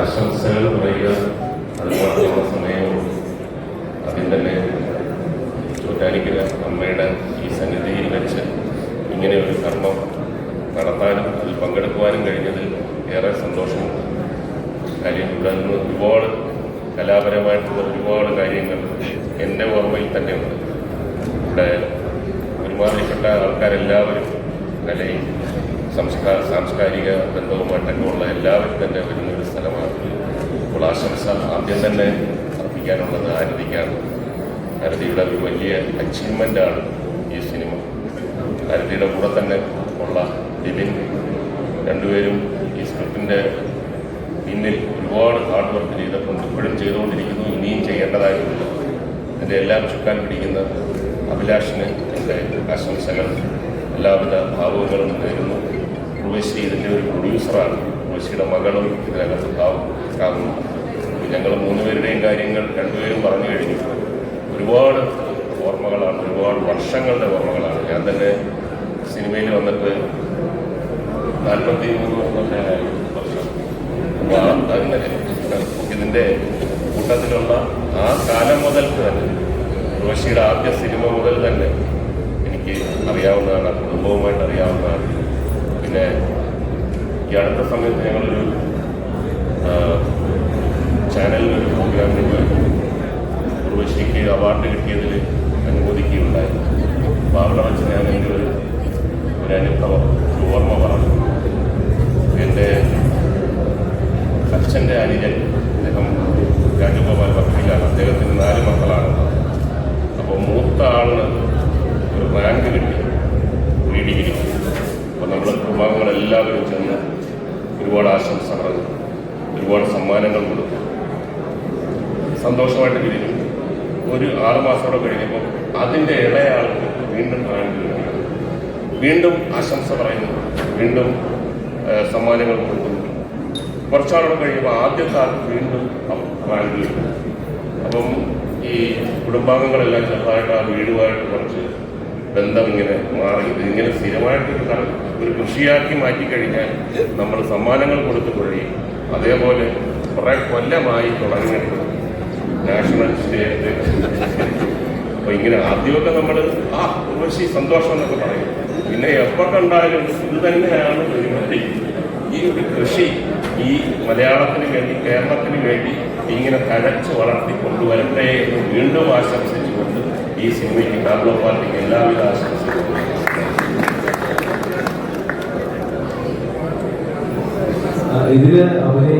ആശംസകൾ പറയുക. അതുപോലെ സമയവും അതിൽ തന്നെ ചോറ്റാനിക്കര അമ്മയുടെ ഈ സന്നിധിയിൽ വെച്ച് ഇങ്ങനെ ഒരു കർമ്മം നടത്താനും അതിൽ പങ്കെടുക്കുവാനും കഴിഞ്ഞതിൽ ഏറെ സന്തോഷമുണ്ട്. കാര്യം ഇവിടെ നിന്ന് ഒരുപാട് കലാപരമായിട്ടുള്ള ഒരുപാട് കാര്യങ്ങൾ എന്റെ ഓർമ്മയിൽ തന്നെയുണ്ട് ഇവിടെ ഒരുമാതിരിപ്പെട്ട ആൾക്കാരെല്ലാവരും കലയും സംസ്കാര സാംസ്കാരിക ബന്ധവുമായിട്ടൊക്കെ ഉള്ള എല്ലാവരും തന്നെ വരുന്ന ഒരു സ്ഥലമാണ്. അപ്പോൾ ആശംസ ആദ്യം തന്നെ അർപ്പിക്കാനുള്ളത് ആരതിക്കാണ് ആരതിയുടെ ഒരു വലിയ അച്ചീവ്മെന്റാണ് ഈ സിനിമ. ആരതിയുടെ കൂടെ തന്നെ ഉള്ള ലിബിൻ രണ്ടുപേരും ഈ സ്ക്രിപ്റ്റിന്റെ പിന്നിൽ ഒരുപാട് ഹാർഡ് വർക്ക് ചെയ്തിട്ടുണ്ട്. ഇപ്പോഴും ചെയ്തുകൊണ്ടിരിക്കുന്നു ഇനിയും ചെയ്യേണ്ടതായിട്ടുണ്ട്. എന്റെ എല്ലാം ചുക്കാൻ പിടിക്കുന്ന അഭിലാഷിന് എന്റെ ആശംസകൾ. എല്ലാവിധ ഭാവങ്ങളും ഉർവശി ഇതിന്റെ ഒരു പ്രൊഡ്യൂസറാണ് ഉർവശിയുടെ മകളും ഇതിനകത്ത് ആകുന്നു ഞങ്ങൾ മൂന്നുപേരുടെയും കാര്യങ്ങൾ രണ്ടുപേരും പറഞ്ഞു കഴിഞ്ഞു. ഒരുപാട് ഓർമ്മകളാണ് ഒരുപാട് വർഷങ്ങളുടെ ഓർമ്മകളാണ്. ഞാൻ തന്നെ സിനിമയിൽ വന്നിട്ട് നാൽപ്പത്തി മൂന്ന് വർഷം. ഇതിന്റെ കൂട്ടത്തിലുള്ള ആ കാലം മുതൽക്ക് തന്നെ ഉർവശിയുടെ ആദ്യ സിനിമ മുതൽ തന്നെ എനിക്ക് അറിയാവുന്നതാണ് കുടുംബവുമായിട്ട് ഈ അടുത്ത സമയത്ത് ഞങ്ങളൊരു ഒരു പ്രോഗ്രാമിന് ഉർവശിക്ക് അവാർഡ് കിട്ടിയതിൽ അനുമോദിക്കുകയുണ്ടായിരുന്നു അപ്പോൾ അവിടെ വെച്ച് ഞാൻ എന്റെ ഒരു ഒരു അനുഭവം ഓർമ്മ പറഞ്ഞു. എന്റെ അച്ഛന്റെ അനുജൻ അദ്ദേഹം ഒരുപാട് ആശംസ പറഞ്ഞു ഒരുപാട് സമ്മാനങ്ങൾ കൊടുത്തു. സന്തോഷമായിട്ട് പിരിഞ്ഞു. ഒരു ആറ് മാസത്തോടെ കഴിഞ്ഞപ്പോൾ അതിന്റെ ഇളയാൾക്ക് വീണ്ടും കിട്ടി വീണ്ടും ആശംസ പറയുന്നു. വീണ്ടും സമ്മാനങ്ങൾ കൊടുക്കുന്നു കുറച്ചാളോടെ കഴിയുമ്പോൾ ആദ്യത്തെ ആൾക്ക് വീണ്ടും റാങ്ക് കിട്ടും അപ്പം ഈ കുടുംബാംഗങ്ങളെല്ലാം ചെറുതായിട്ട് ആ വീടുമായിട്ട് കുറച്ച് ബന്ധം ഇങ്ങനെ മാറി. ഇത് ഇങ്ങനെ സ്ഥിരമായിട്ട് ഒരു കൃഷിയാക്കി മാറ്റി മാറ്റിക്കഴിഞ്ഞാൽ നമ്മൾ സമ്മാനങ്ങൾ കൊടുത്തു കഴിയും അതേപോലെ കുറേ കൊല്ലമായി തുടങ്ങിയിട്ട് നാഷണൽ സ്റ്റേറ്റ്. അപ്പൊ ഇങ്ങനെ ആദ്യമൊക്കെ നമ്മൾ ആ ഉർവശി സന്തോഷം എന്നൊക്കെ പറയും. പിന്നെ എപ്പോൾ കണ്ടാലും ഇത് തന്നെയാണ് പരിപാടി. ഈ ഒരു കൃഷി ഈ മലയാളത്തിന് വേണ്ടി കേരളത്തിന് വേണ്ടി ഇങ്ങനെ തഴച്ച് വളർത്തി കൊണ്ടുവരട്ടെ എന്ന് വീണ്ടും ആശംസിച്ചുകൊണ്ട് ഈ സിനിമയ്ക്ക് കാർലോ പാർട്ടിക്ക് എല്ലാവിധ ആശംസകളും. അഭിനയിക്കുന്ന